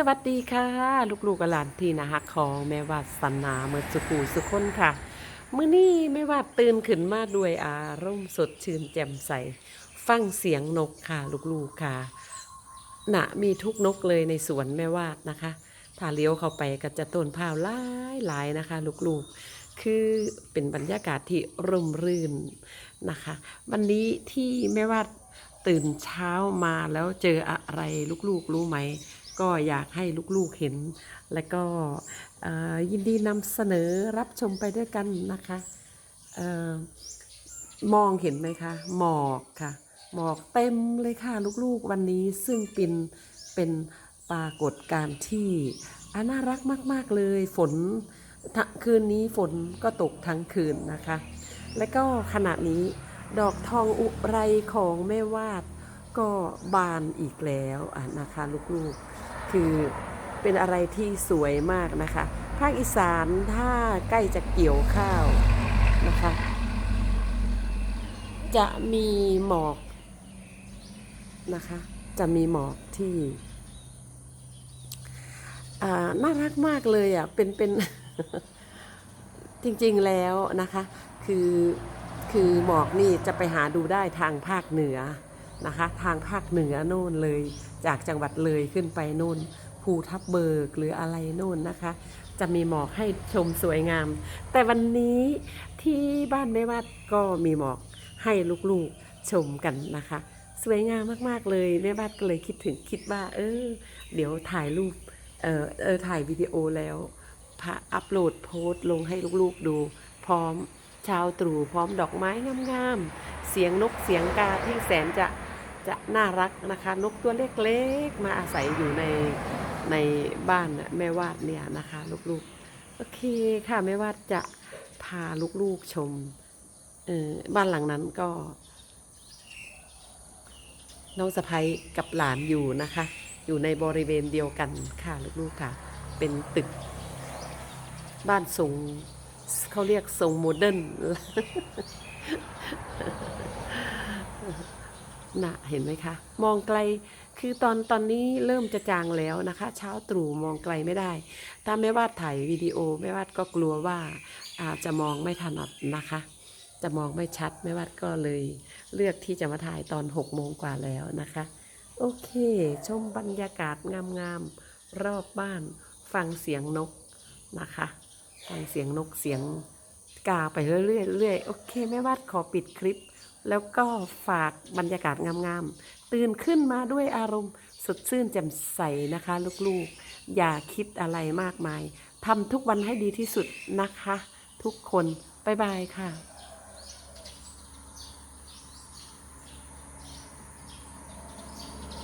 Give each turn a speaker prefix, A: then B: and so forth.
A: สวัสดีค่ะ ลูกๆกับหลานที่นะฮักของแม่วาสนาเมื่อสุขูสุขคนค่ะ มื้อนี้แม่วาดตื่นขึ้นมาด้วยอารมณ์สดชื่นแจ่มใส ฟังเสียงนกค่ะ ลูกๆค่ะน่ะมีทุกนกเลยในสวนแม่วาดนะคะ ถ้าเลี้ยวเข้าไปก็จะต้นพร้าวหลายหลายนะคะ ลูกๆ คือเป็นบรรยากาศที่ร่มรื่นนะคะ วันนี้ที่แม่วาดตื่นเช้ามาแล้วเจออะไรลูกๆ รู้ไหม ก็อยากให้ลูกๆเห็น และก็ยินดีนำเสนอรับชมไปด้วยกันนะคะออมองเห็นไหมคะ หมอกค่ะ หมอกเต็มเลยค่ะลูกๆวันนี้ซึ่งเป็นเป็นปรากฏการณ์ที่อน่ารักมากๆเลยฝนคืนนี้ฝนก็ตกทั้งคืนนะคะ และก็ขณะนี้ดอกทองอุไรของแม่วาดก็บานอีกแล้วนะคะลูกๆ คือเป็นอะไรที่สวยมากนะคะ ภาคอีสานถ้าใกล้จะเกี่ยวข้าวนะคะ จะมีหมอกนะคะ จะมีหมอกที่น่ารักมากเลยอะ เป็นเป็นจริงๆแล้วนะคะ คือคือหมอกนี่จะไปหาดูได้ทางภาคเหนือ นะคะ ทางภาคเหนือโน่นเลย จากจังหวัดเลยขึ้นไปโน่นภูทับเบิกหรืออะไรโน่นนะคะ จะมีหมอกให้ชมสวยงาม แต่วันนี้ที่บ้านแม่วาดก็มีหมอกให้ลูกๆชมกันนะคะ สวยงามมากๆเลยแม่วาดก็เลยคิดถึงคิดว่า เออ เดี๋ยวถ่ายรูปเออเออถ่ายวิดีโอแล้วพะอัปโหลดโพสต์ลงให้ลูกๆดูพร้อมชาวตรู่พร้อมดอกไม้งามๆ เสียงนกเสียงกาที่แสนจะ จะน่ารักนะคะ นกตัวเล็กๆ มาอาศัยอยู่ในในบ้านน่ะแม่วาดเนี่ยนะคะลูกๆ โอเคค่ะแม่วาดจะพาลูกๆชมเออบ้านหลังนั้นก็ น้องสะพ้ยกับหลานอยู่นะคะ อยู่ในบริเวณเดียวกันค่ะลูกๆค่ะ เป็นตึก บ้านทรงเขาเรียกทรงโมเดิร์น นะเห็นไหมคะ มองไกลคือตอนตอนนี้เริ่มจะจางแล้วนะคะ เช้าตรู่มองไกลไม่ได้ ถ้าไม่วาดถ่ายวิดีโอไม่วาดก็กลัวว่าอาจจะมองไม่ถนัดนะคะ จะมองไม่ชัดไม่วาดก็เลย เลือกที่จะมาถ่ายตอน6โมงกว่าแล้วนะคะ โอเค ชมบรรยากาศงามๆรอบบ้าน ฟังเสียงนกนะคะ ฟังเสียงนกเสียง กาไปเรื่อยๆเรื่อยๆโอเคแม่วาดขอปิดคลิป แล้วก็ฝากบรรยากาศงามๆ ตื่นขึ้นมาด้วยอารมณ์ สดชื่นแจ่มใสนะคะ ลูกๆ อย่าคิดอะไรมากมายทำทุกวันให้ดีที่สุดนะคะ ทุกคน บ๊ายบายค่ะ